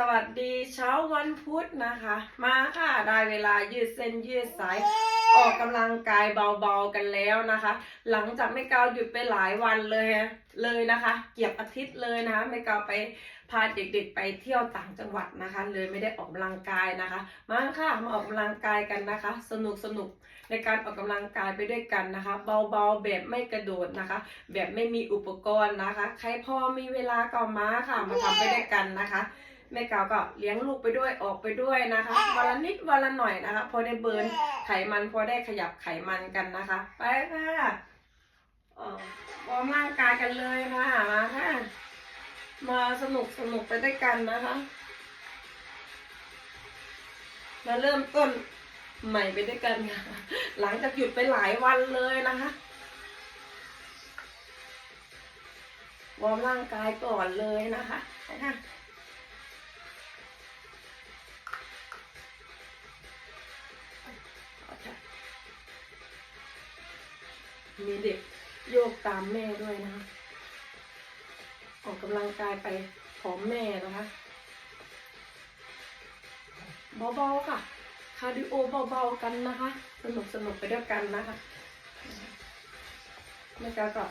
สวัสดีเช้าวันพุธนะคะ มาค่ะได้เวลายืดเส้นยืดสาย ออกกำลังกายเบาๆกันแล้วนะคะ หลังจากไม่กาวหยุดไปหลายวันเลยเลยนะคะ เกียบอาทิตย์เลยนะคะไม่กาวไปพาเด็กๆไปเที่ยวต่างจังหวัดนะคะ เลยไม่ได้ออกกำลังกายนะคะ มาค่ะมาออกกำลังกายกันนะคะ สนุกสนุกในการออกกำลังกายไปด้วยกันนะคะ เบาๆแบบไม่กระโดดนะคะ แบบไม่มีอุปกรณ์นะคะ ใครพอมีเวลาก็มาค่ะมาทำไปด้วยกันนะคะ แม่กาวก็เลี้ยงลูกไปด้วยออกไปด้วยนะคะวันละนิดวันละหน่อยนะคะ พอได้เบิร์นไขมันพอได้ขยับไขมันกันนะคะ ไปค่ะออกวอร์มร่างกายกันเลยค่ะมาค่ะ มาสนุกสนุกไปด้วยกันนะคะ มาเริ่มต้นใหม่ไปด้วยกันค่ะ หลังจากหยุดไปหลายวันเลยนะคะวอร์มร่างกายก่อนเลยนะคะ โยกตามแม่ด้วยนะคะ ออกกำลังกายไปพร้อมแม่นะคะเบาๆค่ะ คาร์ดิโอเบาๆกันนะคะ สนุกสนุกไปด้วยกันนะคะแม่กาก็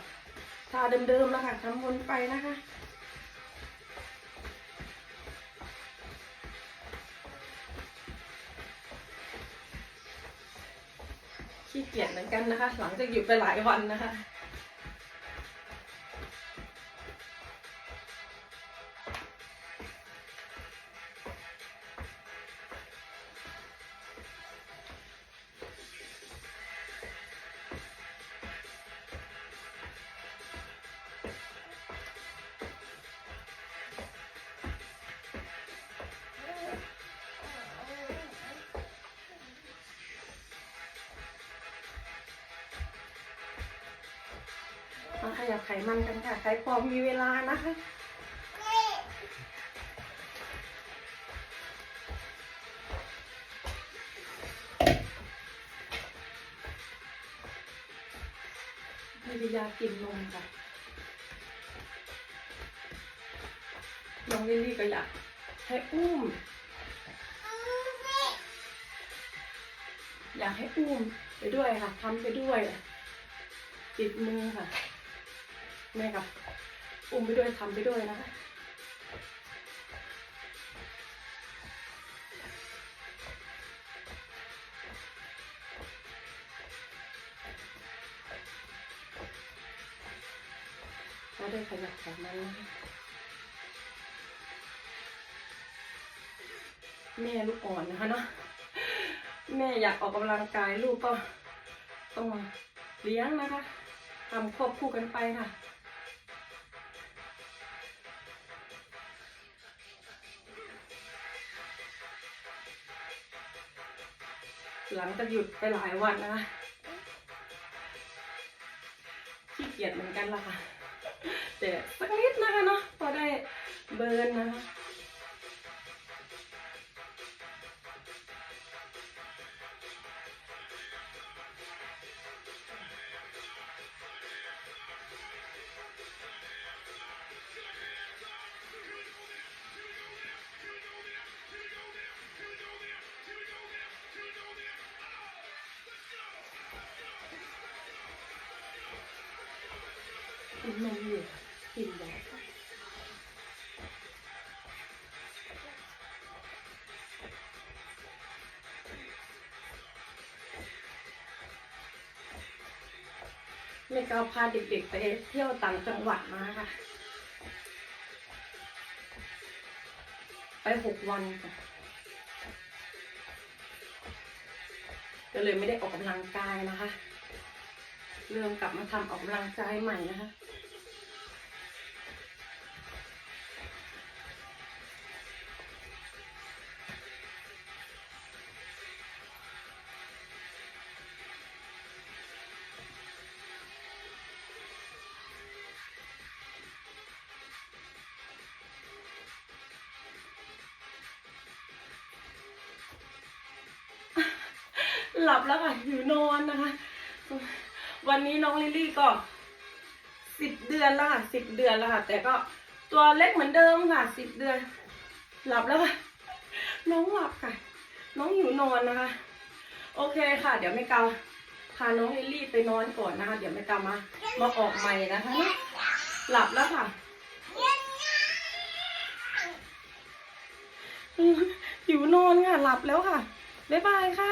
ท่าเดิมๆแล้วค่ะทำวนไปนะคะขี้เกียจเหมือนกันนะคะ หลังจากหยุดไปหลายวันนะคะ มาขยับไขมันกันค่ะ ใครพอมีเวลานะคะไม่ได้อยากกินนมค่ะน้องลิลลี่ก็อยากให้อุ้ม อยากให้อุ้มไปด้วยค่ะทำไปด้วย ติดมือค่ะ แม่กับอุ้มไปด้วยทำไปด้วยนะคะก็ได้ขยับไขมันนแม่ลูกอ่อนนะคะเนาะแม่อยากออกกำลังกายลูกก็ต้องเลี้ยงนะคะทำควบคู่กันไปค่ะ หลังจากหยุดไปหลายวันนะคะขี้เกียจเหมือนกันล่ะค่ะแต่สักนิดนะคะเนาะพอได้เบิร์นนะคะ กินนมอยู่กินแล้วค่ะแม่ก็พาเด็กๆไปเที่ยวต่างจังหวัดมาค่ะ ไปหกวันค่ะก็เลยไม่ได้ออกกำลังกายนะคะ เริ่มกลับมาทำออกกำลังกายใหม่นะคะ หลับแล้วค่ะอยู่นอนนะคะ วันนี้น้องลิลลี่ก็สิบเดือนแล้วค่ะสิบเดือนแล้วค่ะ แต่ก็ตัวเล็กเหมือนเดิมค่ะสิบเดือน หลับแล้วค่ะ น้องหลับค่ะ น้องหิวนอนนะคะ โอเคค่ะ เดี๋ยวแม่เกาพาน้องลิลลี่ไปนอนก่อนนะคะ เดี๋ยวแม่เกามามาออกใหม่นะคะเนะหลับแล้วค่ะหิวนอนค่ะ หลับแล้วค่ะ บ๊ายบายค่ะ